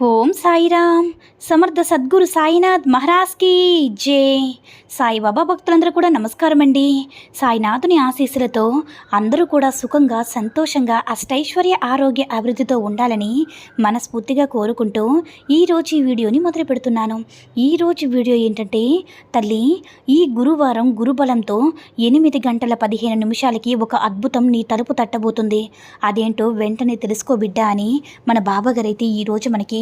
Om Sairam. Samarth Sadguru Sainath మహారాజ్కి జై. సాయిబాబా భక్తులందరూ కూడా నమస్కారం అండి సాయినాథుని ఆశీస్సులతో అందరూ కూడా సుఖంగా సంతోషంగా అష్టైశ్వర్య ఆరోగ్య అభివృద్ధితో ఉండాలని మనస్ఫూర్తిగా కోరుకుంటూ ఈరోజు ఈ వీడియోని మొదలు పెడుతున్నాను. ఈరోజు వీడియో ఏంటంటే తల్లి ఈ గురువారం గురుబలంతో ఎనిమిది గంటల పదిహేను నిమిషాలకి ఒక అద్భుతం నీ తలుపు తట్టబోతుంది. అదేంటో వెంటనే తెలుసుకో బిడ్డ అని మన బాబాగారైతే ఈరోజు మనకి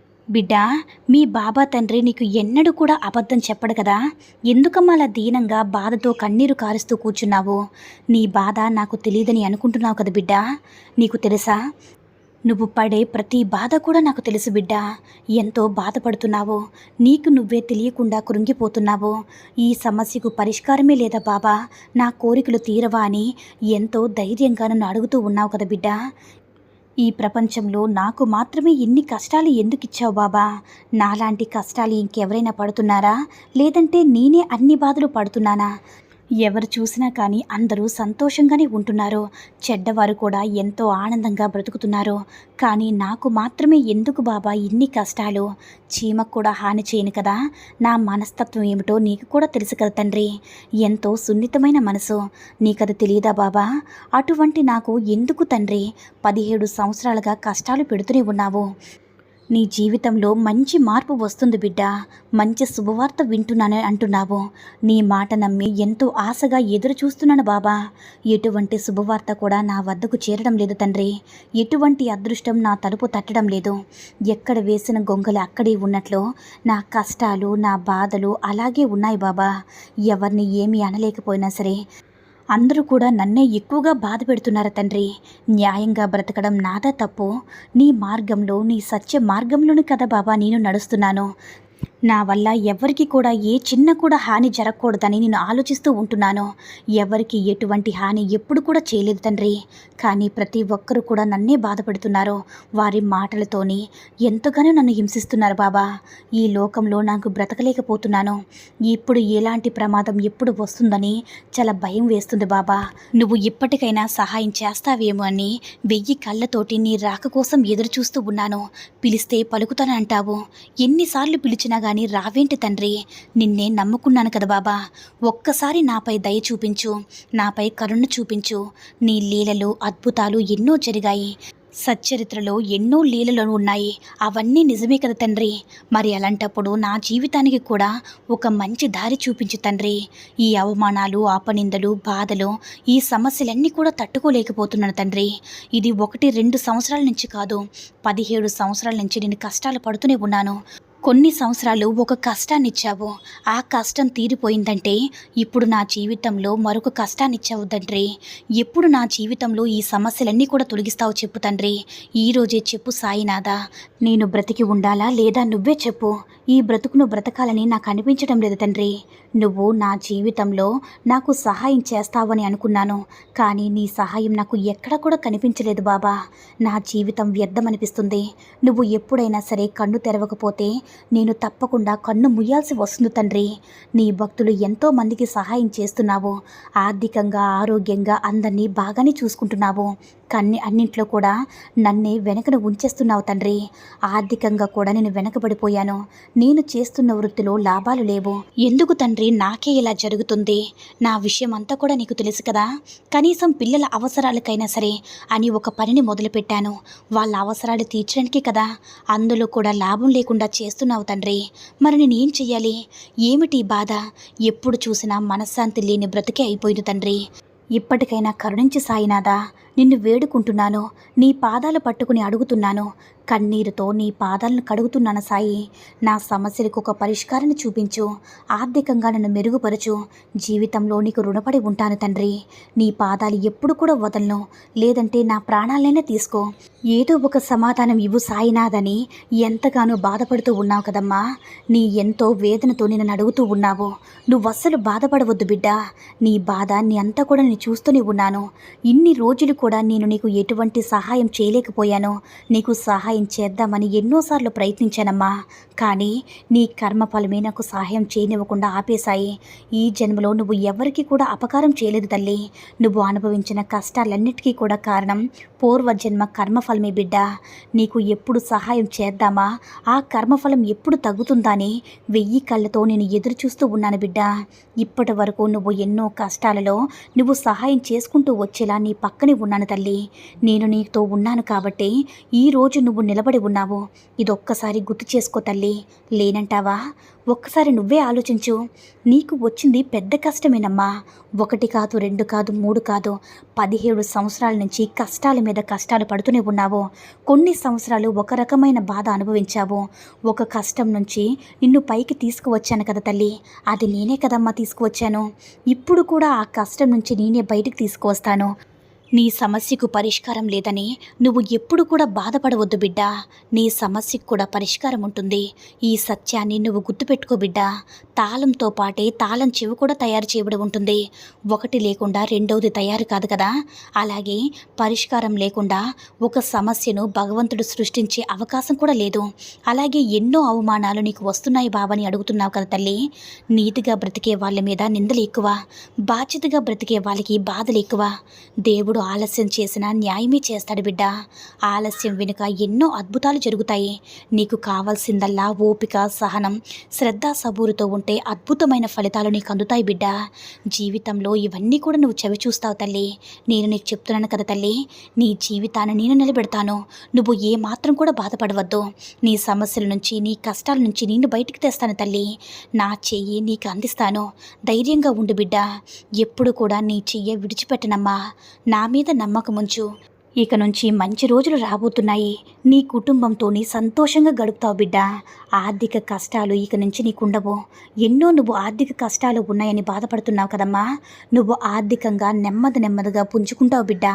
బిడ్డా మీ బాబా తండ్రి నీకు ఎన్నడూ కూడా అబద్ధం చెప్పడు కదా. ఎందుకమ్మా అలా దీనంగా బాధతో కన్నీరు కారుస్తూ కూర్చున్నావు? నీ బాధ నాకు తెలియదని అనుకుంటున్నావు కదా బిడ్డ. నీకు తెలుసా? నువ్వు పడే ప్రతి బాధ కూడా నాకు తెలుసు బిడ్డ. ఎంతో బాధపడుతున్నావు. నీకు నువ్వే తెలియకుండా కృంగిపోతున్నావు. ఈ సమస్యకు పరిష్కారమే లేదా బాబా? నా కోరికలు తీరవా అని ఎంతో ధైర్యంగా నన్ను అడుగుతూ ఉన్నావు కదా బిడ్డ. ఈ ప్రపంచంలో నాకు మాత్రమే ఎన్ని కష్టాలు ఎందుకు ఇచ్చావు బాబా? నాలాంటి కష్టాలు ఇంకెవరైనా పడుతున్నారా? లేదంటే నేనే అన్ని బాధలు పడుతున్నానా? ఎవరు చూసినా కానీ అందరూ సంతోషంగానే ఉంటున్నారు. చెడ్డవారు కూడా ఎంతో ఆనందంగా బ్రతుకుతున్నారు. కానీ నాకు మాత్రమే ఎందుకు బాబా ఇన్ని కష్టాలు? చీమకు కూడా హాని చేయను కదా? నా మనస్తత్వం ఏమిటో నీకు కూడా తెలుసు కదా తండ్రి. ఎంతో సున్నితమైన మనసు. నీకది తెలియదా బాబా? అటువంటి నాకు ఎందుకు తండ్రి? పదిహేడు సంవత్సరాలుగా కష్టాలు పెడుతూనే ఉన్నావు. నీ జీవితంలో మంచి మార్పు వస్తుంది బిడ్డ. మంచి శుభవార్త వింటున్నానని అంటున్నావు. నీ మాట నమ్మి ఎంతో ఆశగా ఎదురు చూస్తున్నాను బాబా. ఎటువంటి శుభవార్త కూడా నా వద్దకు చేరడం లేదు తండ్రి. ఎటువంటి అదృష్టం నా తలుపు తట్టడం లేదు. ఎక్కడ వేసిన గొంగలు అక్కడే ఉన్నట్లు నా కష్టాలు నా బాధలు అలాగే ఉన్నాయి బాబా. ఎవరిని ఏమీ అనలేకపోయినా సరే అందరూ కూడా నన్నే ఎక్కువగా బాధ పెడుతున్నారు తండ్రి? న్యాయంగా బ్రతకడం నాదా తప్పు. నీ మార్గంలో నీ సత్య మార్గంలోనే కదా బాబా నేను నడుస్తున్నాను. నా వల్ల ఎవరికి కూడా ఏ చిన్న కూడా హాని జరగకూడదని నేను ఆలోచిస్తూ ఉంటున్నాను. ఎవరికి ఎటువంటి హాని ఎప్పుడు కూడా చేయలేదు తండ్రి. కానీ ప్రతి ఒక్కరూ కూడా నన్నే బాధపడుతున్నారు. వారి మాటలతోని ఎంతగానో నన్ను హింసిస్తున్నారు బాబా. ఈ లోకంలో నాకు బ్రతకలేకపోతున్నాను. ఇప్పుడు ఎలాంటి ప్రమాదం ఎప్పుడు వస్తుందని చాలా భయం వేస్తుంది బాబా. నువ్వు ఇప్పటికైనా సహాయం చేస్తావేమో అని వెయ్యి కళ్ళతోటి నీ రాక కోసం ఎదురు చూస్తూ ఉన్నాను. పిలిస్తే పలుకుతానంటావు. ఎన్నిసార్లు పిలిచినా కానీ రావేంటి తండ్రి? నిన్నే నమ్ముకున్నాను కదా బాబా. ఒక్కసారి నాపై దయ చూపించు నాపై కరుణ చూపించు. నీ లీలలు అద్భుతాలు ఎన్నో జరిగాయి. సచ్చరిత్రలో ఎన్నో లీలలు ఉన్నాయి. అవన్నీ నిజమే కదా తండ్రి. మరి అలాంటప్పుడు నా జీవితానికి కూడా ఒక మంచి దారి చూపించు తండ్రి. ఈ అవమానాలు ఆపనిందలు బాధలు ఈ సమస్యలన్నీ కూడా తట్టుకోలేకపోతున్నాను తండ్రి. ఇది ఒకటి రెండు సంవత్సరాల నుంచి కాదు పదిహేడు సంవత్సరాల నుంచి నేను కష్టాలు పడుతూనే ఉన్నాను. కొన్ని సంవత్సరాలు ఒక కష్టాన్ని ఇచ్చావు ఆ కష్టం తీరిపోయిందంటే ఇప్పుడు నా జీవితంలో మరొక కష్టాన్ని ఇచ్చావు తండ్రి. ఎప్పుడు నా జీవితంలో ఈ సమస్యలన్నీ కూడా తొలగిస్తావు చెప్పు తండ్రి. ఈరోజే చెప్పు సాయినాథ నేను బ్రతికి ఉండాలా లేదా నువ్వే చెప్పు. ఈ బ్రతుకును బ్రతకాలని నాకు అనిపించడం లేదు తండ్రి. నువ్వు నా జీవితంలో నాకు సహాయం చేస్తావని అనుకున్నాను. కానీ నీ సహాయం నాకు ఎక్కడ కూడా కనిపించలేదు బాబా. నా జీవితం వ్యర్థమనిపిస్తుంది. నువ్వు ఎప్పుడైనా సరే కన్ను తెరవకపోతే నేను తప్పకుండా కన్ను ముయ్యాల్సి వస్తుంది తండ్రి. నీ భక్తులు ఎంతో మందికి సహాయం చేస్తున్నావు. ఆర్థికంగా ఆరోగ్యంగా అందరినీ బాగానే చూసుకుంటున్నావు. కన్ని అన్నింట్లో కూడా నన్నే వెనకను ఉంచేస్తున్నావు తండ్రి. ఆర్థికంగా కూడా నేను వెనకబడిపోయాను. నేను చేస్తున్న వృత్తిలో లాభాలు లేవు. ఎందుకు తండ్రి? నాకే ఇలా జరుగుతుంది. నా విషయం అంతా కూడా నీకు తెలుసు కదా. కనీసం పిల్లల అవసరాలకైనా సరే అని ఒక పనిని మొదలుపెట్టాను. వాళ్ళ అవసరాలు తీర్చడానికే కదా. అందులో కూడా లాభం లేకుండా చేస్తున్నావు తండ్రి. మరి నేనేం చెయ్యాలి? ఏమిటి బాధ? ఎప్పుడు చూసినా మనశ్శాంతి లేని బ్రతికే అయిపోయింది తండ్రి. ఇప్పటికైనా కరుణించి సాయినాదా నిన్ను వేడుకుంటున్నాను. నీ పాదాలు పట్టుకుని అడుగుతున్నాను. కన్నీరుతో నీ పాదాలను కడుగుతున్నాను సాయి. నా సమస్యలకు ఒక పరిష్కారాన్ని చూపించు. ఆర్థికంగా నన్ను మెరుగుపరచు. జీవితంలో నీకు రుణపడి ఉంటాను తండ్రి. నీ పాదాలు ఎప్పుడు కూడా వదలను. లేదంటే నా ప్రాణాలైనా తీసుకో. ఏదో ఒక సమాధానం ఇవ్వు సాయినాథని. ఎంతగానో బాధపడుతూ ఉన్నావు కదమ్మా. నీ ఎంతో వేదనతో నేను అడుగుతూ ఉన్నావు. నువ్వు అస్సలు బాధపడవద్దు బిడ్డ. నీ బాధ నీ అంతా కూడా నేను చూస్తూనే ఉన్నాను. ఇన్ని రోజులు కూడా నేను నీకు ఎటువంటి సహాయం చేయలేకపోయాను నీకు సహాయం చేద్దామని ఎన్నోసార్లు ప్రయత్నించానమ్మా. కానీ నీ కర్మఫలమే నాకు సహాయం చేయనివ్వకుండా ఆపేశాయి. ఈ జన్మలో నువ్వు ఎవరికి కూడా అపకారం చేయలేదు తల్లి. నువ్వు అనుభవించిన కష్టాలన్నిటికీ కూడా కారణం పూర్వజన్మ కర్మఫలమే బిడ్డ. నీకు ఎప్పుడు సహాయం చేద్దామా? ఆ కర్మఫలం ఎప్పుడు తగ్గుతుందని వెయ్యి కళ్ళతో నేను ఎదురు చూస్తూ ఉన్నాను బిడ్డ. ఇప్పటి వరకు నువ్వు ఎన్నో కష్టాలలో నువ్వు సహాయం చేసుకుంటూ వచ్చేలా నీ పక్కనే ఉన్నాను తల్లి. నేను నీతో ఉన్నాను కాబట్టి ఈ రోజు నువ్వు నిలబడి ఉన్నావు. ఇదొక్కసారి గుర్తు చేసుకో తల్లి. లేనంటావా? ఒక్కసారి నువ్వే ఆలోచించు. నీకు వచ్చింది పెద్ద కష్టమేనమ్మా. ఒకటి కాదు రెండు కాదు మూడు కాదు. పదిహేడు సంవత్సరాల నుంచి కష్టాల మీద కష్టాలు పడుతూనే ఉన్నావు. కొన్ని సంవత్సరాలు ఒక రకమైన బాధ అనుభవించావు. ఒక కష్టం నుంచి నిన్ను పైకి తీసుకువచ్చాను కదా తల్లి. అది నేనే కదమ్మా తీసుకువచ్చాను. ఇప్పుడు కూడా ఆ కష్టం నుంచి నేనే బయటికి తీసుకువస్తాను. నీ సమస్యకు పరిష్కారం లేదని నువ్వు ఎప్పుడు కూడా బాధపడవద్దు బిడ్డా. నీ సమస్యకు కూడా పరిష్కారం ఉంటుంది. ఈ సత్యాన్ని నువ్వు గుర్తుపెట్టుకో బిడ్డా. తాళంతో పాటే తాళం చెవి కూడా తయారు చేయబడి ఉంటుంది. ఒకటి లేకుండా రెండవది తయారు కాదు కదా. అలాగే పరిష్కారం లేకుండా ఒక సమస్యను భగవంతుడు సృష్టించే అవకాశం కూడా లేదు. అలాగే ఎన్నో అవమానాలు నీకు వస్తున్నాయి బావని అడుగుతున్నావు కదా తల్లి. నీతిగా బ్రతికే వాళ్ళ మీద నిందలు ఎక్కువ. బాధ్యతగా బ్రతికే వాళ్ళకి బాధలు ఎక్కువ. దేవుడు ఆలస్యం చేసినా న్యాయమే చేస్తాడు బిడ్డ. ఆలస్యం వెనుక ఎన్నో అద్భుతాలు జరుగుతాయి. నీకు కావాల్సిందల్లా ఓపిక సహనం శ్రద్ధ సబూరుతో ఉంటే అద్భుతమైన ఫలితాలు నీకు అందుతాయి బిడ్డ. జీవితంలో ఇవన్నీ కూడా నువ్వు చవి చూస్తావు తల్లి. నేను నీకు చెప్తున్నాను కదా తల్లి నీ జీవితాన్ని నేను నిలబెడతాను. నువ్వు ఏ మాత్రం కూడా బాధపడవద్దు. నీ సమస్యల నుంచి నీ కష్టాల నుంచి నేను బయటికి తెస్తాను తల్లి. నా చెయ్యి నీకు అందిస్తాను. ధైర్యంగా ఉండు బిడ్డ. ఎప్పుడు కూడా నీ చెయ్యి విడిచిపెట్టనమ్మా. నా మీద నమ్మకం ఉంచు ఇక నుంచి మంచి రోజులు రాబోతున్నాయి. నీ కుటుంబంతోని సంతోషంగా గడుపుతావు బిడ్డ. ఆర్థిక కష్టాలు ఇక నుంచి నీకుండవు. ఎన్నో నువ్వు ఆర్థిక కష్టాలు ఉన్నాయని బాధపడుతున్నావు కదమ్మా. నువ్వు ఆర్థికంగా నెమ్మది నెమ్మదిగా పుంజుకుంటావు బిడ్డ.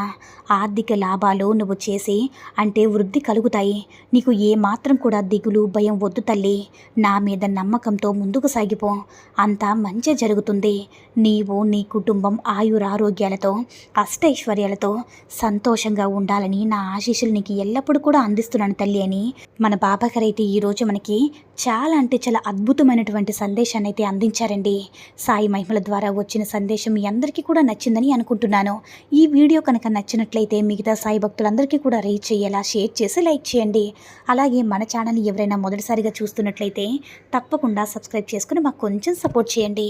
ఆర్థిక లాభాలు నువ్వు చేసి అంటే వృద్ధి కలుగుతాయి. నీకు ఏ మాత్రం కూడా దిగులు భయం వద్దు తల్లి. నా మీద నమ్మకంతో ముందుకు సాగిపో. అంతా మంచి జరుగుతుంది. నీవు నీ కుటుంబం ఆయురారోగ్యాలతో అష్టైశ్వర్యాలతో సంతోషంగా ఉండాలని నా ఆశీస్సులు నీకు ఎల్లప్పుడూ కూడా అందిస్తున్నాను తల్లి అని మన బాబాగారు అయితే ఈరోజు మనకి చాలా అంటే చాలా అద్భుతమైనటువంటి సందేశాన్ని అయితే అందించారండి. సాయి మహిమల ద్వారా వచ్చిన సందేశం మీ అందరికీ కూడా నచ్చిందని అనుకుంటున్నాను. ఈ వీడియో కనుక నచ్చినట్లయితే మిగతా సాయి భక్తులందరికీ కూడా రీచ్ అయ్యేలా షేర్ చేసి లైక్ చేయండి. అలాగే మన ఛానల్ని ఎవరైనా మొదటిసారిగా చూస్తున్నట్లయితే తప్పకుండా సబ్స్క్రైబ్ చేసుకుని మాకు కొంచెం సపోర్ట్ చేయండి.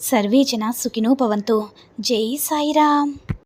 సర్వే జన సుఖినో భవంతు. జై సాయిరామ్.